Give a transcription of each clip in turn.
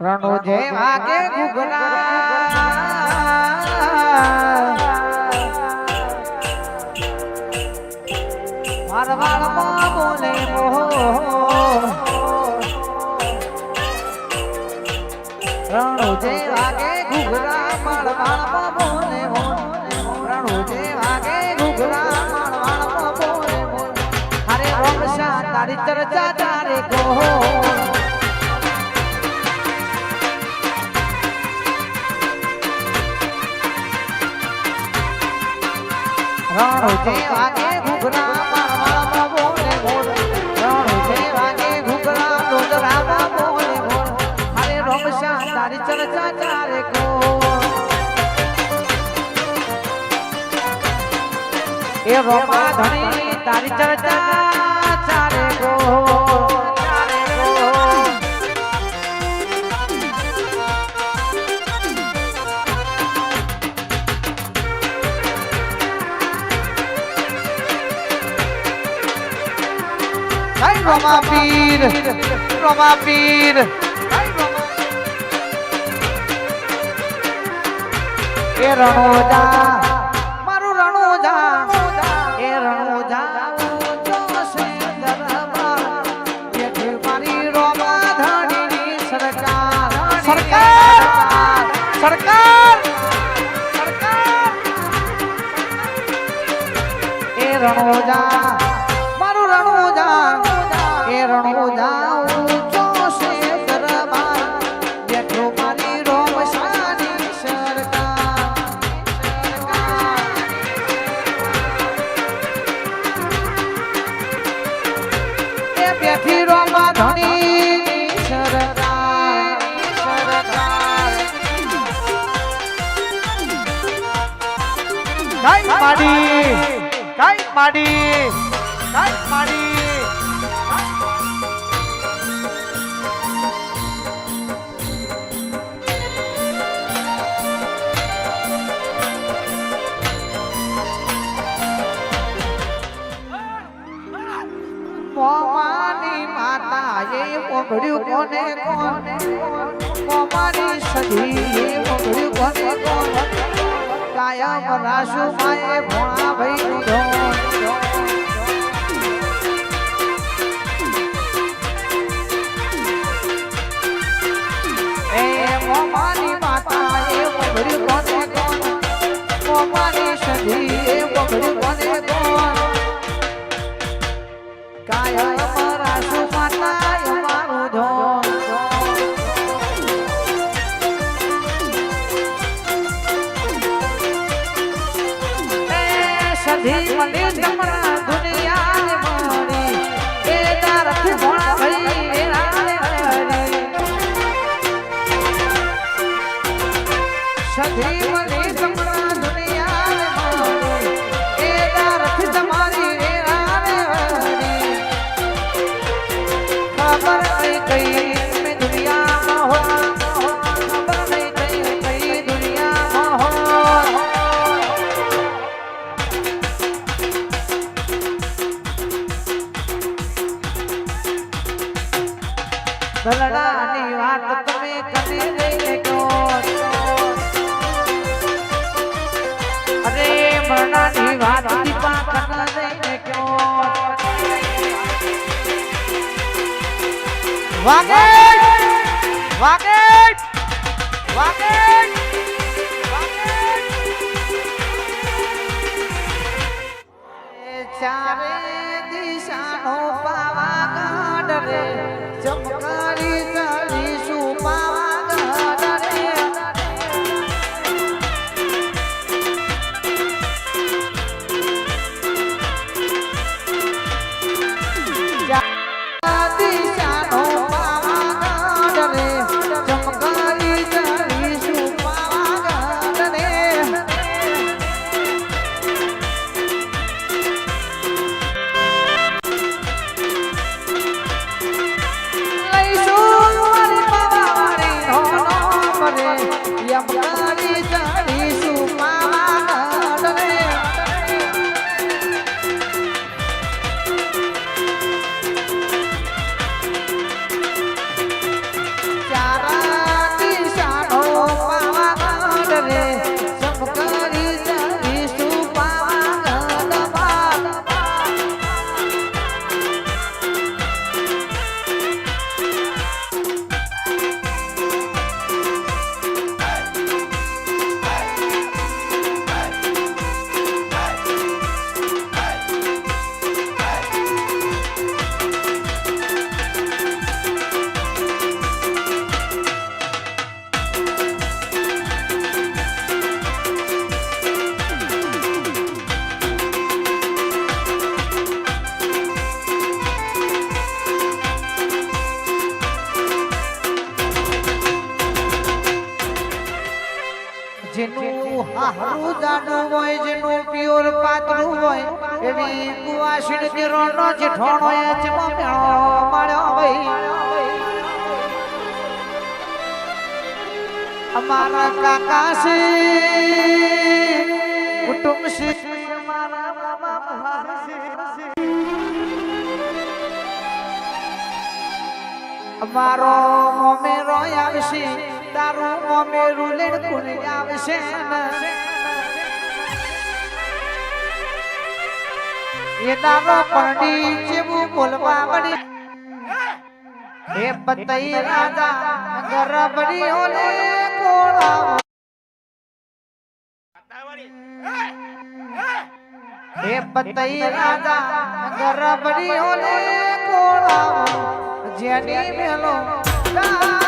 રણો જે વાગે ઘૂઘરા મારવાડમાં બોલે મોહો. રણો જે વાગે ઘૂઘરા મારવાડમાં બોલે મોહો. રણો જે વાગે ઘૂઘરા મારવાડમાં બોલે મોહો. અરે રમશા તારી ચર્ચા તારે કહો રણો જે વાગે ઘૂઘરા મારવાડમાં બોલે બોલે. રણો જે વાગે ઘૂઘરા ડોજરામાં બોલે બોલે. અરે રમશા તારી ચર્ચા ચારે કો એ રોમા ધણી તારી ચર્ચા ચારે કો જય રોમા પીર રોમા પીર જય રોમા એ રણોજા મારું રણોજા એ રણોજા. સરકાર. સરકાર! સરકાર! એ રણોજા કઈ માડી કઈ માડી કઈ માડી મોમાની માતા એ મોગળ્યું કોને કોને? કાયમ રાસુ માએ ભોણા ભઈ ધોન એ મોમાની માતા દલડાની વાત તમે કરી લઈને કહો. વાગે વાગે વાગે ચારે હારું જાડું હોય, જેનું પ્યોર પાતળું હોય, એવી કુવાસીન કિરણનો જેઠોણો એ ચમો મેળો મળ્યો ભાઈ અમારા કાકા છે કુટુંબ છે અમારા મામા અમારો મોમેરો આવશે. તારો મોમેરું રૂલેણ કુને આવશે એ દારો પરડી જેવું બોલવા મળી એ પતઈ રાજા ગરબડી ઓલે કોળા. એ પતઈ રાજા ગરબડી ઓલે કોળા જેની મેલો તારીઓ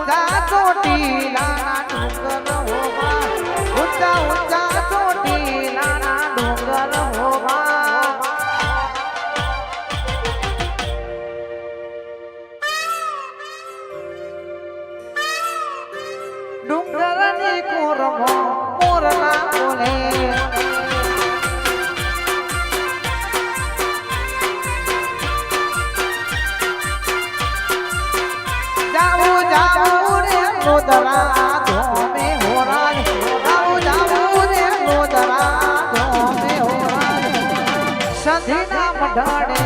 ઊંચા ચોટીલાના ડુંગર હોવા. ઊંચા ઊંચા ચોટીલાના ડુંગર હોવા. ડુંગરની કોરમાં મોરલા બોલે મઢાડે